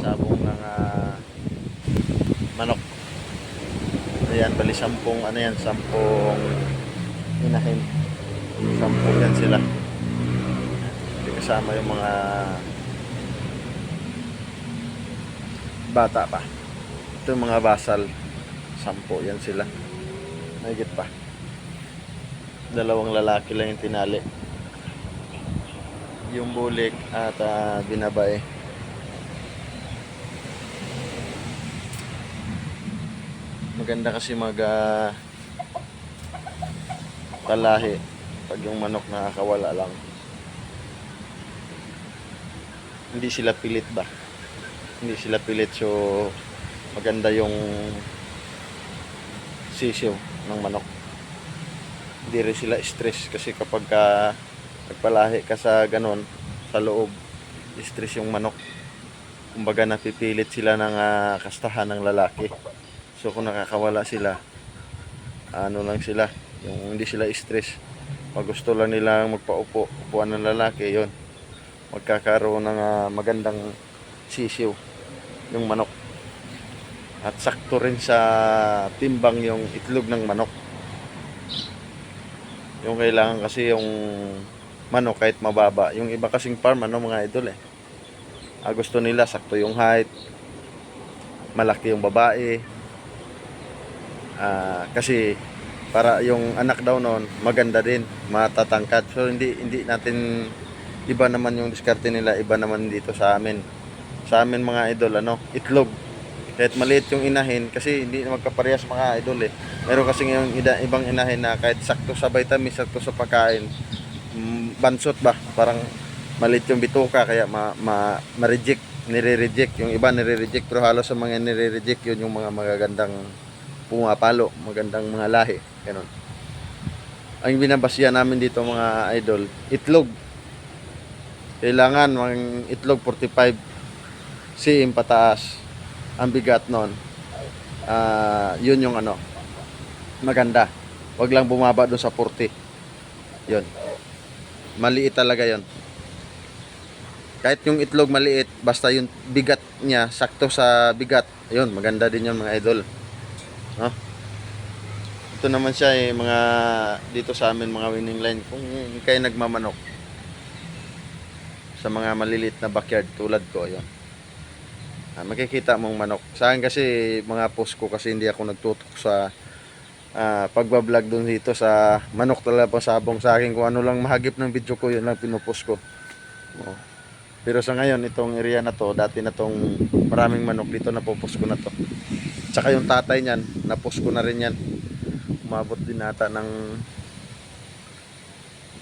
sabong ng ah, manok. Ayan, bali sampung, ano yan, sampung inahin. Sampung yan sila. Hindi kasama yung mga bata pa. Ito yung mga basal. Sampo, yan sila. Mahigit pa. Dalawang lalaki lang yung tinali. Yung bulik at ah, binabae. Maganda kasi mag ah, talahi pag yung manok nakakawala lang. Hindi sila pilit ba? Hindi sila pilit so maganda yung sisiw ng manok. Hindi rin sila stress kasi kapag ka nagpalahi ka sa ganon sa loob, stress yung manok. Kumbaga napipilit sila ng ah, kastahan ng lalaki. So kung nakakawala sila, ano lang sila, yung hindi sila stress. Pag gusto lang nilang magpaupo, upuan ng lalaki, yon magkakaroon ng ah, magandang sisiw yung manok. At sakto rin sa timbang yung itlog ng manok. Yung kailangan kasi yung manok kahit mababa. Yung iba kasing farm, ano mga idol eh. Ah, gusto nila sakto yung height, malaki yung babae. Ah, kasi para yung anak daw noon maganda din, matatangkad. So hindi hindi natin iba naman yung diskarte nila, iba naman dito sa amin. Sa amin mga idol ano, itlog. Kahit maliit yung inahin kasi hindi magkaparehas mga idol eh. Meron kasi yung ibang inahin na kahit sakto sa vitamins, sakto sa pagkain, mm, bansot ba? Parang maliit yung bituka kaya ma, ma, ma-reject, nire-reject. Yung iba nire-reject pero halos sa mga nire-reject yun yung mga magagandang pumapalo, magandang mga lahi. Ganun. Ang binabasya namin dito mga idol, itlog. Kailangan mga itlog 45 cm pataas ang bigat nun. Ah, yun yung ano, maganda. Wag lang bumaba doon sa 40. Yun. Maliit talaga yun. Kahit yung itlog maliit, basta yung bigat niya, sakto sa bigat, yun, maganda din yun mga idol. No? Ito naman siya eh, mga dito sa amin mga winning line. Kung kayo nagmamanok sa mga malilit na backyard tulad ko, yun. Ah, makikita mong manok. Sa akin kasi mga post ko kasi hindi ako nagtutok sa ah, pagbablog doon dito sa manok talaga pasabong sa akin kung ano lang mahagip ng video ko yun lang pinupost ko. Oo. Pero sa ngayon itong area na to, dati na tong maraming manok dito na post ko na to. Tsaka yung tatay niyan, na-post ko na rin yan. Umabot din nata ng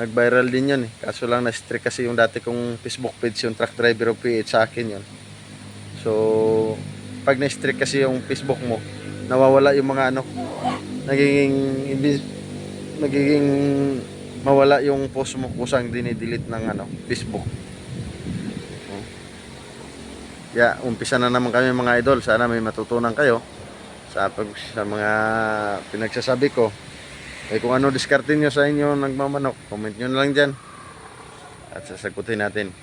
nag-viral din yan eh. Kaso lang na-streak kasi yung dati kong Facebook page yung truck driver of PH sa akin yun. So, pag na-streak kasi yung Facebook mo, nawawala yung mga ano, nagiging, nagiging mawala yung post mo kusang dinidelete ng ano, Facebook. Kaya, umpisa na naman kami mga idol. Sana may matutunan kayo sa, pag, sa mga pinagsasabi ko. Eh kung ano diskarte nyo sa inyo nagmamanok, comment nyo na lang dyan. At sasagutin natin.